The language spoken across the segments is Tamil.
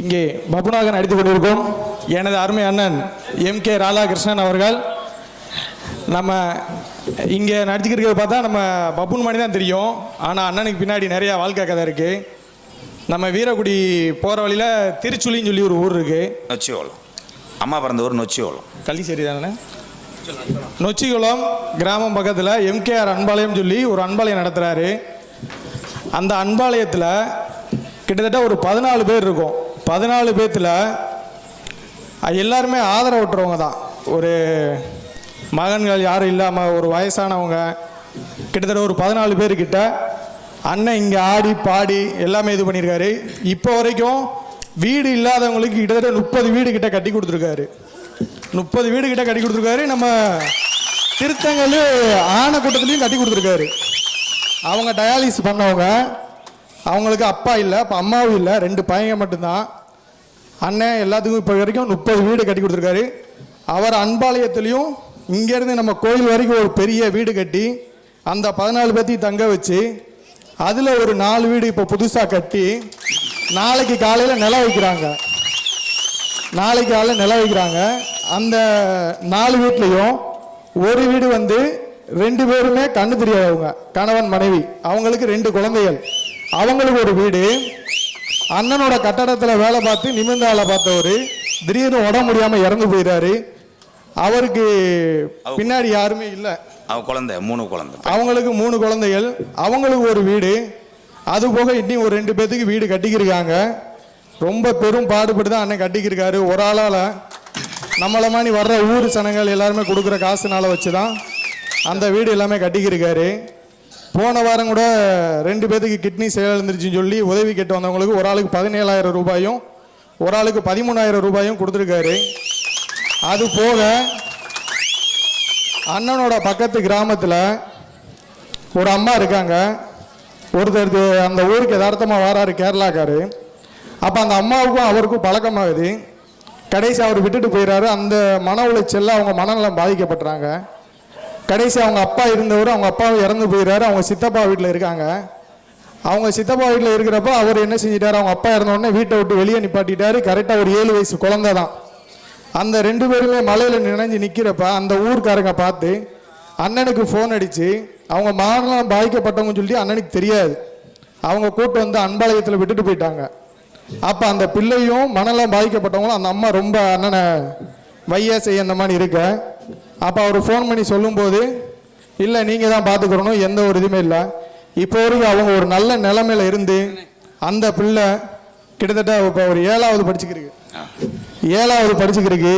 இங்கே பபுனாக நடித்துக் கொண்டிருக்கும் எனது அருமை அண்ணன் எம் கே ராதாகிருஷ்ணன் அவர்கள். நம்ம இங்கே நடிச்சுக்கிறத பார்த்தா நம்ம பப்புன் மாதிரி தான் தெரியும். ஆனால் அண்ணனுக்கு பின்னாடி நிறையா வாழ்க்கை கதை இருக்குது நம்ம வீரக்குடி போகிற வழியில் திருச்சுழின்னு சொல்லி ஒரு ஊர் இருக்குது நொச்சியோளம் அம்மா பிறந்த ஊர் நொச்சியோளம் கள்ளிச்சேரி தானே? நொச்சிகுளம் கிராமம் பக்கத்தில் எம்கேஆர் அன்பாலயம் சொல்லி ஒரு அன்பாலயம் நடத்துகிறாரு அந்த அன்பாலயத்தில் கிட்டத்தட்ட ஒரு பதினாலு பேர் இருக்கும். பதினாலு பேர்த்தில் எல்லாருமே ஆதரவற்றவங்க தான். ஒரு மகன்கள் யாரும் இல்லாமல் ஒரு வயசானவங்க கிட்டத்தட்ட ஒரு பதினாலு பேர்கிட்ட அண்ணன் இங்கே ஆடி பாடி எல்லாமே இது பண்ணியிருக்காரு இப்போ வரைக்கும் வீடு இல்லாதவங்களுக்கு கிட்டத்தட்ட முப்பது வீடு கிட்ட கட்டி கொடுத்துருக்காரு. முப்பது வீடு கிட்ட கட்டி கொடுத்துருக்காரு. நம்ம திருத்தங்கல் ஆனக்கூட்டத்துலேயும் கட்டி கொடுத்துருக்காரு. அவங்க டயாலிசிஸ் பண்ணவங்க அவங்களுக்கு அப்பா இல்லை அப்போ அம்மாவும் இல்லை ரெண்டு பையங்க மட்டும்தான். அண்ணன் எல்லாத்துக்கும் இப்போ வரைக்கும் முப்பது வீடு கட்டி கொடுத்துருக்காரு. அவர் அன்பாலயத்துலேயும் இங்கேருந்து நம்ம கோயில் வரைக்கும் ஒரு பெரிய வீடு கட்டி அந்த பதினாலு பேர்த்தையும் தங்க வச்சு அதில் ஒரு நாலு வீடு இப்போ புதுசாக கட்டி நாளைக்கு காலையில் நிலம் வைக்கிறாங்க. நாளைக்கு காலையில் நிலம் வைக்கிறாங்க. அந்த நாலு வீட்லேயும் ஒரு வீடு வந்து ரெண்டு பேருமே கண்ணு தெரியாதவங்க. கணவன் மனைவி. அவங்களுக்கு ரெண்டு குழந்தைகள். அவங்களுக்கு ஒரு வீடு. அண்ணனோட கட்டடத்தில் வேலை பார்த்து நிமிர்ந்த வேலை பார்த்தவர் திடீர்னு உடம்பு முடியாமல் இறந்து போயிடாரு அவருக்கு பின்னாடி யாருமே இல்லை. அவ குழந்தை மூணு குழந்தை. அவங்களுக்கு மூணு குழந்தைகள் அவங்களுக்கு ஒரு வீடு. அது போக இன்னும் ஒரு ரெண்டு பேர்த்துக்கு வீடு கட்டிக்கிருக்காங்க. ரொம்ப பெரும் பாடுபட்டு தான் அண்ணன் கட்டிக்கிருக்காரு. ஒரு ஆளால் நம்மள மாதிரி வர்ற ஊர் சனங்கள் எல்லாருமே கொடுக்குற காசுனால வச்சு தான் அந்த வீடு எல்லாமே கட்டிக்கிருக்காரு. போன வாரம் கூட ரெண்டு பேர்த்துக்கு கிட்னி செயலிழந்துருச்சுன்னு சொல்லி உதவி கேட்டு வந்தவங்களுக்கு ஒரு ஆளுக்கு பதினேழாயிரம் ரூபாயும் ஒரு ஆளுக்கு பதிமூணாயிரம் ரூபாயும் கொடுத்துருக்காரு. அது போக அண்ணனோட பக்கத்து கிராமத்தில் ஒரு அம்மா இருக்காங்க. ஒருத்தர் அந்த ஊருக்கு யதார்த்தமாக வராரு கேரளாக்காரு. அப்போ அந்த அம்மாவுக்கும் அவருக்கும் பழக்கமாகுது. கடைசி அவர் விட்டுட்டு போயிடுறாரு அந்த மன உளைச்சலில் அவங்க மனநலம் பாதிக்கப்படுறாங்க கடைசி அவங்க அப்பா இருந்தவர் அவங்க அப்பாவும் இறந்து போயிடுறாரு அவங்க சித்தப்பா வீட்டில் இருக்காங்க. அவங்க சித்தப்பா வீட்டில் இருக்கிறப்ப அவர் என்ன செஞ்சிட்டாரு? அவங்க அப்பா இறந்த உடனே வீட்டை விட்டு வெளியே நிப்பாட்டிட்டாரு. கரெக்டாக ஒரு ஏழு வயசு குழந்தை தான். அந்த ரெண்டு பேருமே மலையில் நினைஞ்சு நிற்கிறப்ப அந்த ஊர்க்காரங்க பார்த்து அண்ணனுக்கு ஃபோன் அடித்து அவங்க மரணம் பாதிக்கப்பட்டவங்கன்னு சொல்லி அண்ணனுக்கு தெரியாது. அவங்க கூட்டு வந்து அன்பாளையத்தில் விட்டுட்டு போயிட்டாங்க. அப்போ அந்த பிள்ளையும் மனலாம் பாதிக்கப்பட்டவங்களும் அந்த அம்மா ரொம்ப அண்ணனை வையாசை செய்ய அந்த மாதிரி இருக்க அப்போ அவர் ஃபோன் பண்ணி சொல்லும்போது இல்லை நீங்கள் தான் பார்த்துக்கிறணும் எந்த ஒரு இதுவுமே இல்லை. இப்போ வரைக்கும் அவங்க ஒரு நல்ல நிலைமையில இருந்து அந்த பிள்ளை கிட்டத்தட்ட இப்போ ஒரு ஏழாவது படிச்சுக்கிருக்கு. ஏழாவது படிச்சுக்கிருக்கு.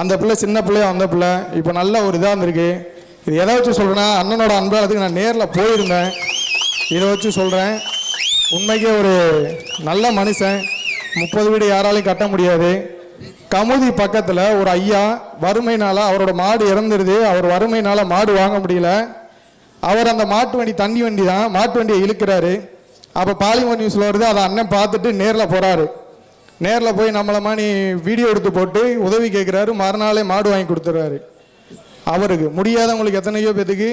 அந்த பிள்ளை சின்ன பிள்ளையா அந்த பிள்ளை. இப்போ நல்ல ஒரு இதாக இருந்திருக்கு இது எதை வச்சு சொல்கிறேன்னா அண்ணனோட அன்பாளத்துக்கு நான் நேரில் போயிருந்தேன். இதை வச்சு சொல்கிறேன் உண்மைக்கே ஒரு நல்ல மனுஷன். முப்பது வீடு யாராலையும் கட்ட முடியாது. கமுதி பக்கத்தில் ஒரு ஐயா வறுமையினால் அவரோட மாடு இறந்துருது. அவர் வறுமையினால் மாடு வாங்க முடியல. அவர் அந்த மாட்டு வண்டி தண்ணி வண்டி தான் மாட்டு வண்டியை இழுக்கிறாரு. அப்போ பாலிமர் நியூஸில் வருது அதை அண்ணன் பார்த்துட்டு நேரில் போகிறாரு நேரில் போய் நம்மளை மாதிரி வீடியோ எடுத்து போட்டு உதவி கேட்குறாரு மறுநாளே மாடு வாங்கி கொடுத்துட்றாரு அவருக்கு முடியாதவங்களுக்கு எத்தனையோ பேத்துக்கு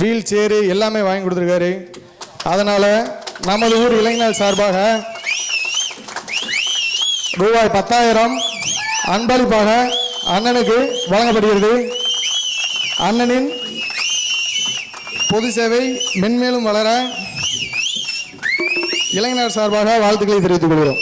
வீல் சேரு எல்லாமே வாங்கி கொடுத்துருக்காரு. அதனால் நமது ஊர் இளைஞர் சார்பாக ரூபாய் பத்தாயிரம் அன்பளிப்பாக அண்ணனுக்கு வழங்கப்படுகிறது. அண்ணனின் பொது சேவை மென்மேலும் வளர இளைஞர் சார்பாக வாழ்த்துக்களை தெரிவித்துக் கொள்கிறோம்.